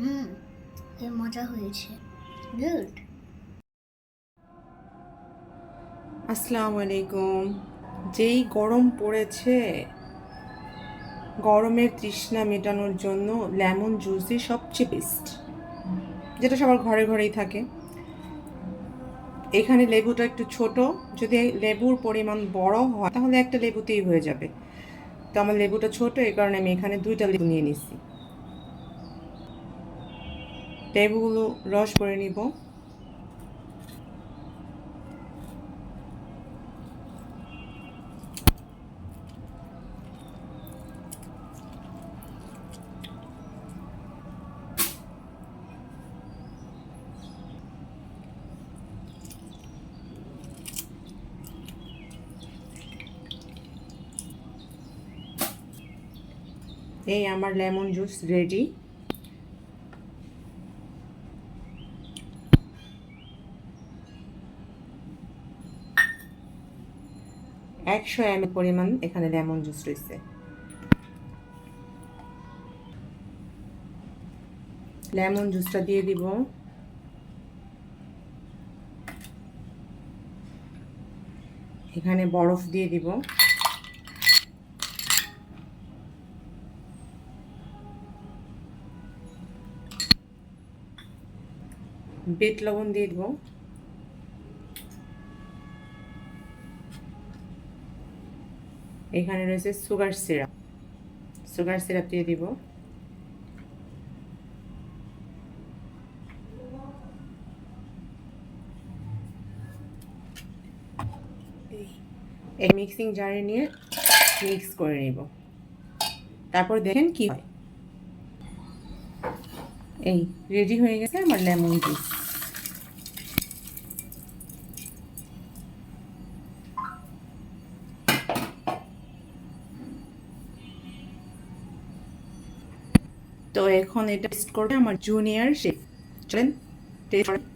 হুম মজা হয়েছে। গুড আসসালামু আলাইকুম। যেই গরম পড়েছে, গরমের তৃষ্ণা মেটানোর জন্য লেমন জুসই সবচেয়ে বেস্ট যেটা সবার ঘরে ঘরেই থাকে। এখানে লেবুটা একটু ছোট, যদি লেবুর পরিমাণ বড় হয়, তাহলে একটা লেবুতেই হয়ে যাবে। তো আমার লেবুটা ছোট এই কারণে আমি এখানে দুইটা লেবু নিয়ে নিছি লেবুগুলো রস করে নিব। এই আমার লেমন জুস রেডি একশো এম পরিমাণ এখানে লেমন জুস রয়েছে। লেমন জুসটা দিয়ে দিব। এখানে বরফ দিয়ে দিব। বিট লবণ দিয়ে দিব। এখানে রয়েছে সুগার সিরাপ। সুগার সিরাপ দিয়ে দিব। এই মিক্সিং জারে নিয়ে মিক্স করে নিব। তারপর দেখেন কি হয়। এই রেডি হয়ে গেছে আমার লেমন জুস। তো এখন এটা টেস্ট করবে আমার জুনিয়র শেফ চলেন টেস্ট